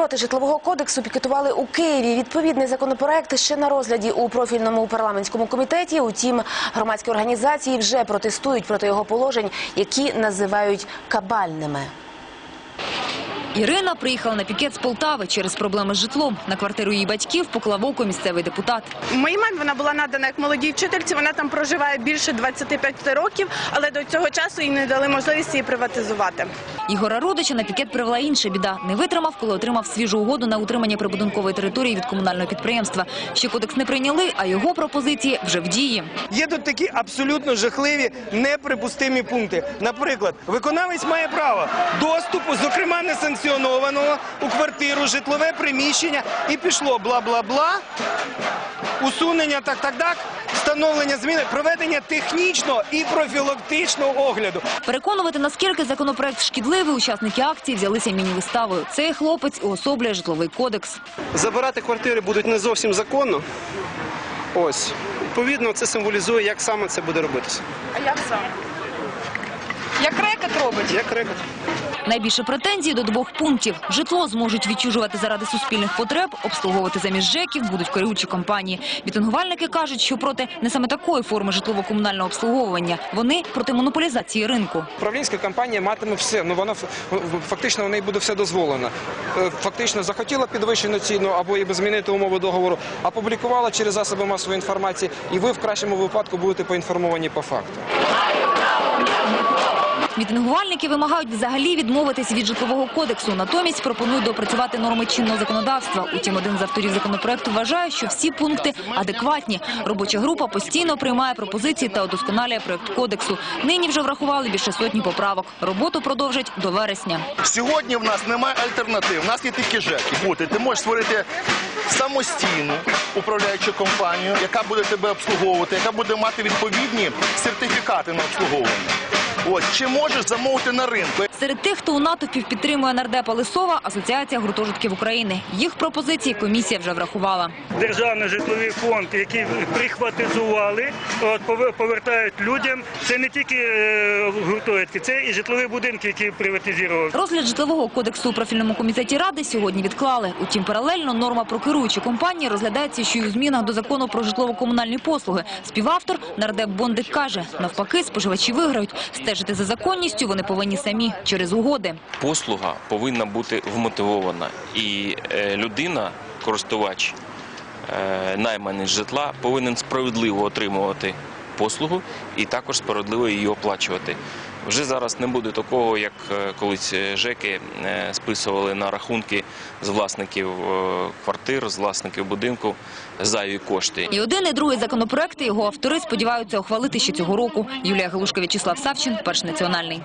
проти житлового кодексу пікетували у Києві. Відповідний законопроект ще на розгляді у профільному парламентському комітеті. Утім, громадські організації вже протестують проти його положень, які називають кабальними. Ірина приїхала на пікет з Полтави через проблеми з житлом. На квартиру її батьків поклав око місцевий депутат. Моїй мамі вона була надана як молодій вчительці. Вона там проживає більше 25 років, але до цього часу їй не дали можливість її приватизувати. Ігора Родича на пікет привела інша біда. Не витримав, коли отримав свіжу угоду на утримання прибудинкової території від комунального підприємства. Ще кодекс не прийняли, а його пропозиції вже в дії. Є тут такі абсолютно жахливі, неприпустимі пункти. Наприклад, виконавець має право доступу, зокрема несанкціонованого у квартиру, житлове приміщення, і пішло бла-бла-бла, усунення так, так, так, встановлення зміни, проведення технічного і профілактичного огляду. Переконувати, наскільки законопроект шкідливий, учасники акції взялися міні-виставою. Цей хлопець уособлює житловий кодекс. Забирати квартири будуть не зовсім законно. Ось. Відповідно, це символізує, як саме це буде робитися. А як саме? Як рекет робить? Як рекорд. Найбільше претензій до двох пунктів. Житло зможуть відчужувати заради суспільних потреб, обслуговувати замість ЖЕКів будуть керуючі компанії. Мітингувальники кажуть, що проти не саме такої форми житлово-комунального обслуговування. Вони проти монополізації ринку. Управлінська компанія матиме все. Ну вона фактично в неї буде все дозволено. Е, Фактично захотіла підвищену ціну або і змінити умови договору, опублікувала через засоби масової інформації, і ви в кращому випадку будете поінформовані по факту. Мітингувальники вимагають взагалі відмовитись від житлового кодексу. Натомість пропонують допрацювати норми чинного законодавства. Утім, один з авторів законопроекту вважає, що всі пункти адекватні. Робоча група постійно приймає пропозиції та удосконалює проект кодексу. Нині вже врахували більше сотні поправок. Роботу продовжать до вересня. Сьогодні в нас немає альтернатив. У нас є тільки ЖЕКи. Бути. Ти можеш створити самостійну управляючу компанію, яка буде тебе обслуговувати, яка буде мати відповідні сертифікати на обслуговування. От чи можеш замовити на ринку? Серед тих, хто у натовпів підтримує нардепа Лисова, Асоціація гуртожитків України. Їх пропозиції комісія вже врахувала. державний житловий фонд, який прихватизували, от повертають людям. Це не тільки е, гуртожитки, це і житлові будинки, які приватизували. Розгляд житлового кодексу у профільному комітеті ради сьогодні відклали. Утім, паралельно норма про керуючі компанії розглядається ще й у змінах до закону про житлово-комунальні послуги. Співавтор нардеп Бондик каже, навпаки, споживачі виграють. Стежити за законністю вони повинні самі через угоди. послуга повинна бути вмотивована. І е, людина, користувач е, найманий житла, повинен справедливо отримувати послугу і також справедливо її оплачувати. Вже зараз не буде такого, як е, колись е, ЖЕКи е, списували на рахунки з власників квартир, з власників будинку зайві кошти. І один, і другий законопроекти його автори сподіваються ухвалити ще цього року. Юлія Галушка, В'ячеслав Савчин, перш національний.